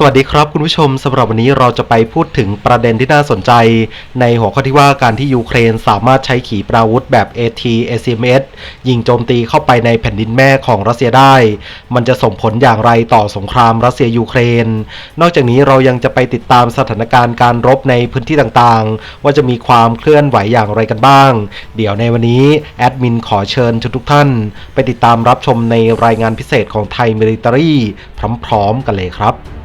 สวัสดีครับคุณผู้ชมสำหรับวันนี้เราจะไปพูดถึงประเด็นที่น่าสนใจ ในหัวข้อที่ว่าการที่ยูเครนสามารถใช้ขีปนาวุธแบบ AT ACMS ยิงโจมตีเข้าไปในแผ่นดินแม่ของรัสเซียได้ มันจะส่งผลอย่างไรต่อสงครามรัสเซียยูเครน นอกจากนี้เรายังจะไปติดตามสถานการณ์การรบในพื้นที่ต่างๆ ว่าจะมีความเคลื่อนไหวอย่างไรกันบ้าง เดี๋ยวในวันนี้แอดมินขอเชิญทุกท่าน ไปติดตามรับชมในรายงานพิเศษของไทยมิลิ t ารีพร้อม ๆ กันเลยครับ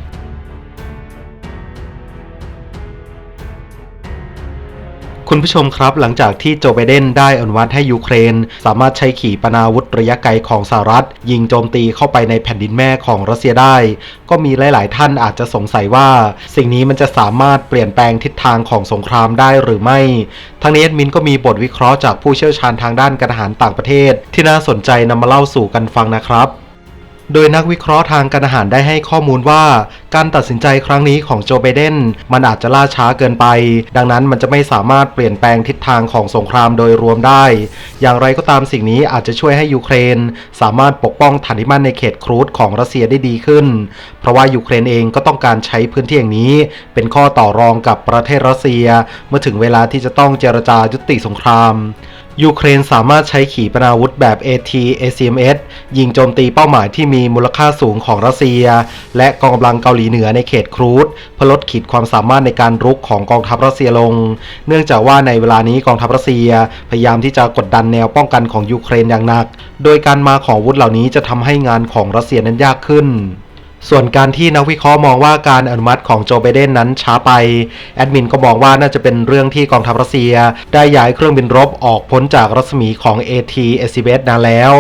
คุณผู้ชมครับหลังจากที่โจไบเดนได้อนุมัติให้ยูเครน สามารถใช้ขีปนาวุธระยะไกลของสหรัฐ ยิงโจมตีเข้าไปในแผ่นดินแม่ของรัสเซียได้ ก็มีหลาย ๆ ท่านอาจจะสงสัยว่า สิ่งนี้มันจะสามารถเปลี่ยนแปลงทิศทางของสงครามได้หรือไม่ทางนี้แอดมินก็มีบทวิเคราะห์จากผู้เชี่ยวชาญทางด้านการทหารต่างประเทศ ที่น่าสนใจนำมาเล่าสู่กันฟังนะครับ โดยนักวิเคราะห์ทางการอาหารได้ให้ข้อมูลว่าการตัดสินใจครั้งนี้ของโจไบเดนมันอาจจะล่าช้าเกินไป ดังนั้นมันจะไม่สามารถเปลี่ยนแปลงทิศทางของสงครามโดยรวมได้ อย่างไรก็ตามสิ่งนี้อาจจะช่วยให้ยูเครน สามารถปกป้องฐานที่มั่นในเขตครูดของรัสเซียได้ดีขึ้น เพราะว่ายูเครนเองก็ต้องการใช้พื้นที่อย่างนี้ เป็นข้อต่อรองกับประเทศรัสเซีย เมื่อถึงเวลาที่จะต้องเจรจายุติสงคราม ยูเครนสามารถใช้ขีปนาวุธแบบ AT ACMS ยิงโจมตีเป้าหมายที่มีมูลค่าสูงของรัสเซีย และกองกำลังเกาหลีเหนือในเขตครูดเพื่อลดขีดความสามารถในการรุกของกองทัพรัสเซียลง เนื่องจากว่าในเวลานี้กองทัพรัสเซียพยายามที่จะกดดันแนวป้องกันของยูเครนอย่างหนัก โดยการมาของอาวุธเหล่านี้จะทำให้งานของรัสเซียนั้นยากขึ้น ส่วนการที่นักวิเคราะห์มองว่าการอนุมัติของโจไบเดนนั้นช้าไป แอดมินก็มองว่าน่าจะเป็นเรื่องที่กองทัพรัสเซีย ได้ย้ายเครื่องบินรบออกพ้นจากรัศมีของ AT a c b s นานแล้ว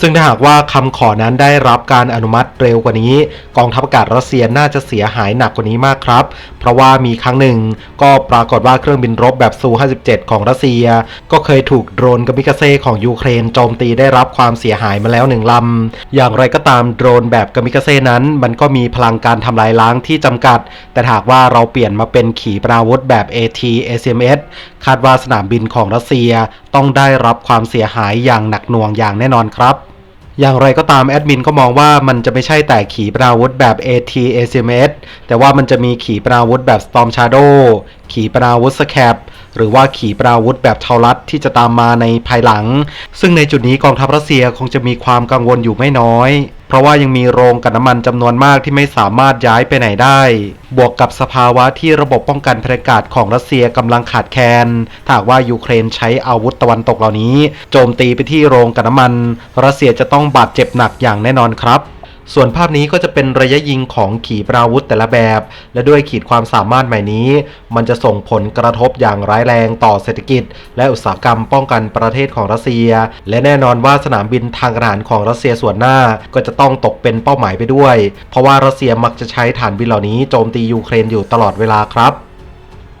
ซึ่งถ้าหากว่าคำขอนั้นได้รับการอนุมัติเร็วกว่านี้ กองทัพอากาศรัสเซียน่าจะเสียหายหนักกว่านี้มากครับ เพราะว่ามีครั้งหนึ่ง ก็ปรากฏว่าเครื่องบินรบแบบซู 57 ของรัสเซีย ก็เคยถูกโดรนกามิกาเซ่ของยูเครนโจมตีได้รับความเสียหายมาแล้วหนึ่งลำ อย่างไรก็ตามโดรนแบบกามิกาเซ่นั้น มันก็มีพลังการทำลายล้างที่จำกัด แต่หากว่าเราเปลี่ยนมาเป็นขีปนาวุธแบบ AT ACMS คาดว่าสนามบินของรัสเซียต้องได้รับความเสียหายอย่างหนักหน่วงอย่างแน่นอนครับ อย่างไรก็ตามแอดมินก็มองว่ามันจะไม่ใช่แต่ขีปนาวุธแบบ AT ACMS แต่ว่ามันจะมีขีปนาวุธแบบ Storm Shadow ขีปนาวุธ Scab หรือว่าขีปนาวุธแบบเทารัดที่จะตามมาในภายหลัง ซึ่งในจุดนี้กองทัพรัสเซียคงจะมีความกังวลอยู่ไม่น้อย เพราะว่ายังมีโรงกันน้ำมันจำนวนมากที่ไม่สามารถย้ายไปไหนได้ บวกกับสภาวะที่ระบบป้องกันพลากาศของรัสเซียกำลังขาดแคลนถ้าหากว่ายูเครนใช้อาวุธตะวันตกเหล่านี้ โจมตีไปที่โรงกันน้ำมัน รัสเซียจะต้องบาดเจ็บหนักอย่างแน่นอนครับ ส่วนภาพนี้ก็จะเป็นระยะยิงของขีปนาวุธแต่ละแบบ และด้วยขีดความสามารถใหม่นี้ มันจะส่งผลกระทบอย่างร้ายแรงต่อเศรษฐกิจ และอุตสาหกรรมป้องกันประเทศของรัสเซีย และแน่นอนว่าสนามบินทางกรทหารของรัสเซียส่วนหน้าก็จะต้องตกเป็นเป้าหมายไปด้วย เพราะว่ารัสเซียมักจะใช้ฐานบินเหล่านี้โจมตียูเครนอยู่ตลอดเวลาครับ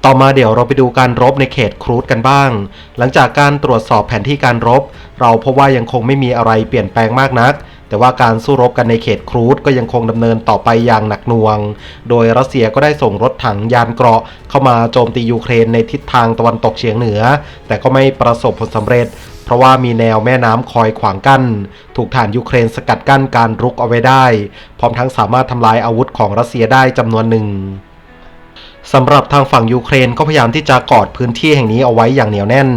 ต่อมาเดี๋ยวเราไปดูการรบในเขตครูดกันบ้าง หลังจากการตรวจสอบแผนที่การรบ เราพบว่ายังคงไม่มีอะไรเปลี่ยนแปลงมากนัก แต่ว่าการสู้รบกันในเขตครูดก็ยังคงดำเนินต่อไปอย่างหนักหน่วง โดยรัสเซียก็ได้ส่งรถถังยานเกราะ เข้ามาโจมตียูเครนในทิศทางตะวันตกเฉียงเหนือ แต่ก็ไม่ประสบผลสำเร็จ เพราะว่ามีแนวแม่น้ำคอยขวางกั้น ถูกฐานยูเครนสกัดกั้นการรุกเอาไว้ได้ พร้อมทั้งสามารถทำลายอาวุธของรัสเซียได้จำนวนหนึ่ง สำหรับทางฝั่งยูเครนก็พยายามที่จะกอดพื้นที่แห่งนี้เอาไว้อย่างเหนียวแน่น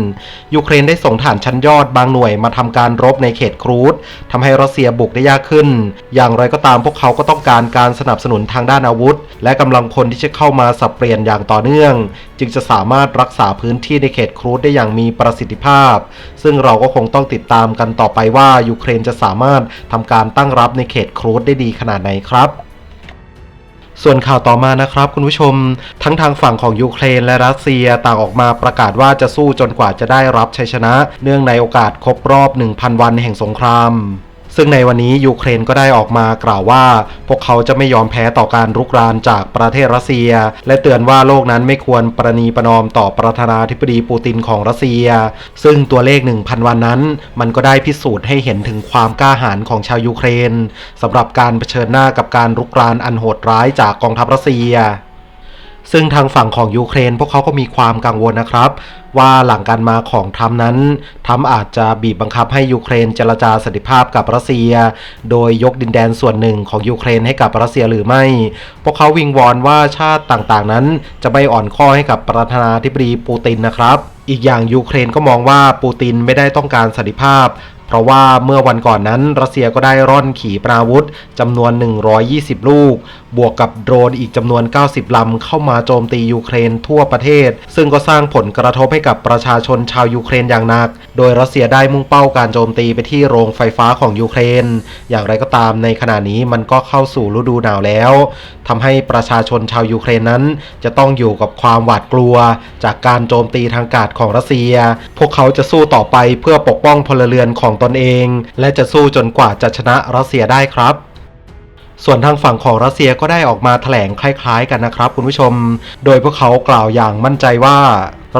ยูเครนได้ส่งฐานชั้นยอดบางหน่วยมาทำการรบในเขตครูดทำให้รัสเซียบุกได้ยากขึ้น อย่างไรก็ตามพวกเขาก็ต้องการการสนับสนุนทางด้านอาวุธ และกำลังพลที่จะเข้ามาสับเปลี่ยนอย่างต่อเนื่อง จึงจะสามารถรักษาพื้นที่ในเขตครูดได้อย่างมีประสิทธิภาพ ซึ่งเราก็คงต้องติดตามกันต่อไปว่ายูเครนจะสามารถทำการตั้งรับในเขตครูดได้ดีขนาดไหนครับ ส่วนข่าวต่อมานะครับคุณผู้ชม ทั้งทางฝั่งของยูเครนและรัสเซียต่างออกมาประกาศว่าจะสู้จนกว่าจะได้รับชัยชนะ เนื่องในโอกาสครบรอบ 1,000 วันแห่งสงคราม ซึ่งในวันนี้ยูเครนก็ได้ออกมากล่าวว่า พวกเขาจะไม่ยอมแพ้ต่อการรุกรานจากประเทศรัสเซีย และเตือนว่าโลกนั้นไม่ควรประนีประนอมต่อประธานาธิบดีปูตินของรัสเซีย ซึ่งตัวเลข 1,000 วันนั้น มันก็ได้พิสูจน์ให้เห็นถึงความกล้าหาญของชาวยูเครนสำหรับการเผชิญหน้ากับการรุกรานอันโหดร้ายจากกองทัพรัสเซีย ซึ่งทางฝั่งของยูเครน พวกเขาก็มีความกังวลนะครับ ว่าหลังการมาของทรัมป์นั้นทรัมป์อาจจะบีบบังคับให้ยูเครนเจรจาสันติภาพกับรัสเซีย โดยยกดินแดนส่วนหนึ่งของยูเครนให้กับรัสเซียหรือไม่ พวกเขาวิงวอนว่าชาติต่างๆนั้น จะไม่อ่อนข้อให้กับประธานาธิบดีปูตินนะครับอีกอย่างยูเครนก็มองว่าปูตินไม่ได้ต้องการสันติภาพ เพราะว่าเมื่อวันก่อนนั้นรัสเซียก็ได้ร่อนขีปนาวุธจำนวน 120 ลูก บวกกับโดรนอีกจำนวน 90 ลำเข้ามาโจมตียูเครนทั่วประเทศ ซึ่งก็สร้างผลกระทบให้กับประชาชนชาวยูเครนอย่างหนัก โดยรัสเซียได้มุ่งเป้าการโจมตีไปที่โรงไฟฟ้าของยูเครน อย่างไรก็ตามในขณะนี้มันก็เข้าสู่ฤดูหนาวแล้วทำให้ประชาชนชาวยูเครนนั้น จะต้องอยู่กับความหวาดกลัว จากการโจมตีทางกาศของรัสเซีย พวกเขาจะสู้ต่อไปเพื่อปกป้องพลเรือนของตนเอง และจะสู้จนกว่าจะชนะรัสเซียได้ครับส่วนทางฝั่งของรัสเซียก็ได้ออกมาแถลงคล้ายๆกันนะครับคุณผู้ชม โดยพวกเขากล่าวอย่างมั่นใจว่า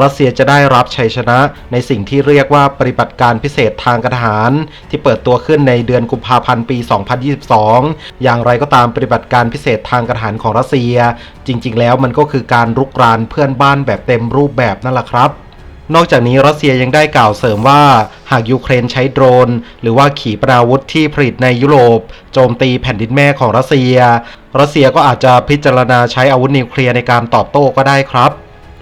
รัสเซียจะได้รับชัยชนะในสิ่งที่เรียกว่าปฏิบัติการพิเศษทางการทหาร ที่เปิดตัวขึ้นในเดือนกุมภาพันธ์ปี 2022 อย่างไรก็ตามปฏิบัติการพิเศษทางการทหารของรัสเซีย จริง ๆ แล้วมันก็คือการรุกรานเพื่อนบ้านแบบเต็มรูปแบบนั่นแหละครับ นอกจากนี้รัสเซียยังได้กล่าวเสริมว่า หากยูเครนใช้โดรน หรือว่าขีปนาวุธที่ผลิตในยุโรป โจมตีแผ่นดินแม่ของรัสเซีย รัสเซียก็อาจจะพิจารณาใช้อาวุธนิวเคลียร์ในการตอบโต้ก็ได้ครับ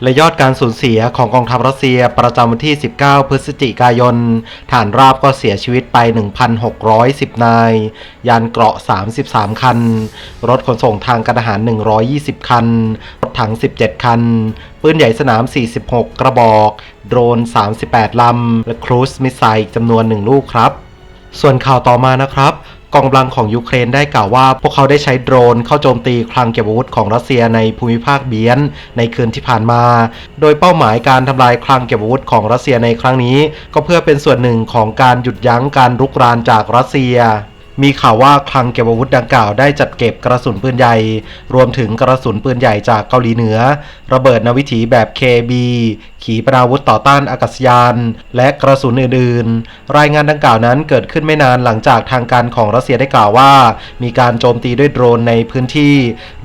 และยอดการสูญเสียของกองทัพรัสเซียประจำวันที่ 19 พฤศจิกายน ฐานราบก็เสียชีวิตไป 1,610 นาย ยานเกราะ 33 คัน รถขนส่งทางการทหาร 120 คัน รถถัง 17 คัน ปืนใหญ่สนาม 46 กระบอก โดรน 38 ลำ และครูซมิสไซล์จำนวน 1 ลูกครับ ส่วนข่าวต่อมานะครับ กองกำลังของยูเครนได้กล่าวว่า พวกเขาได้ใช้โดรนเข้าโจมตีคลังเก็บอาวุธของรัสเซียในภูมิภาคเบียนในคืนที่ผ่านมา โดยเป้าหมายการทำลายคลังเก็บอาวุธของรัสเซียในครั้งนี้ ก็เพื่อเป็นส่วนหนึ่งของการหยุดยั้งการรุกรานจากรัสเซีย มีข่าวว่าคลังเก็บอาวุธดังกล่าวได้จัดเก็บกระสุนปืนใหญ่ รวมถึงกระสุนปืนใหญ่จากเกาหลีเหนือ ระเบิดนวิถีแบบ KB ขีปนาวุธต่อต้านอากาศยาน และกระสุนอื่นๆ รายงานดังกล่าวนั้นเกิดขึ้นไม่นานหลังจากทางการของรัสเซียได้กล่าวว่า มีการโจมตีด้วยโดรนในพื้นที่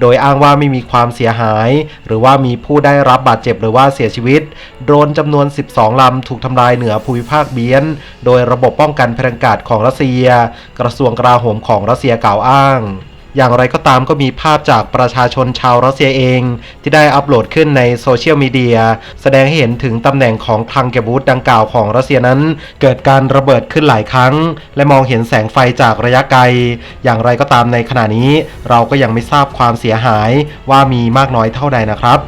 โดยอ้างว่าไม่มีความเสียหาย หรือว่ามีผู้ได้รับบาดเจ็บหรือว่าเสียชีวิต โดรนจำนวน 12 ลำถูกทำลายเหนือภูมิภาคเบียน โดยระบบป้องกันพลังกาศของรัสเซีย กระทรวงกลาโหมของรัสเซียกล่าวอ้าง อย่างไรก็ตามก็มีภาพจากประชาชนชาวรัสเซียเอง ที่ได้อัปโหลดขึ้นในโซเชียลมีเดียแสดงให้เห็นถึงตำแหน่งของคลังเก็บอาวุธดังกล่าวของรัสเซียนั้น เกิดการระเบิดขึ้นหลายครั้ง และมองเห็นแสงไฟจากระยะไกล อย่างไรก็ตามในขณะนี้ เราก็ยังไม่ทราบความเสียหายว่ามีมากน้อยเท่าใดนะครับ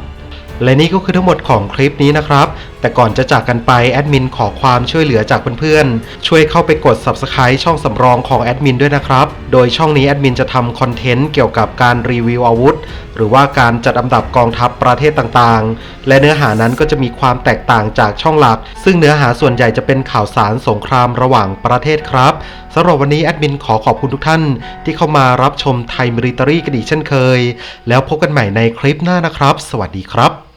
และนี่ก็คือทั้งหมดของคลิปนี้นะครับ แต่ก่อนจะจากกันไปแอดมินขอความช่วยเหลือจากเพื่อนๆ ช่วยเข้าไปกด Subscribe ช่องสำรองของแอดมินด้วยนะครับ โดยช่องนี้แอดมินจะทำคอนเทนต์เกี่ยวกับการรีวิวอาวุธ หรือว่าการจัดอันดับกองทัพประเทศต่างๆ และเนื้อหานั้นก็จะมีความแตกต่างจากช่องหลัก ซึ่งเนื้อหาส่วนใหญ่จะเป็นข่าวสารสงครามระหว่างประเทศครับสำหรับวันนี้แอดมินขอขอบคุณทุกท่าน ที่เข้ามารับชมไทยมิลิตรีกันอีกเช่นเคย แล้วพบกันใหม่ในคลิปหน้านะครับ สวัสดีครับ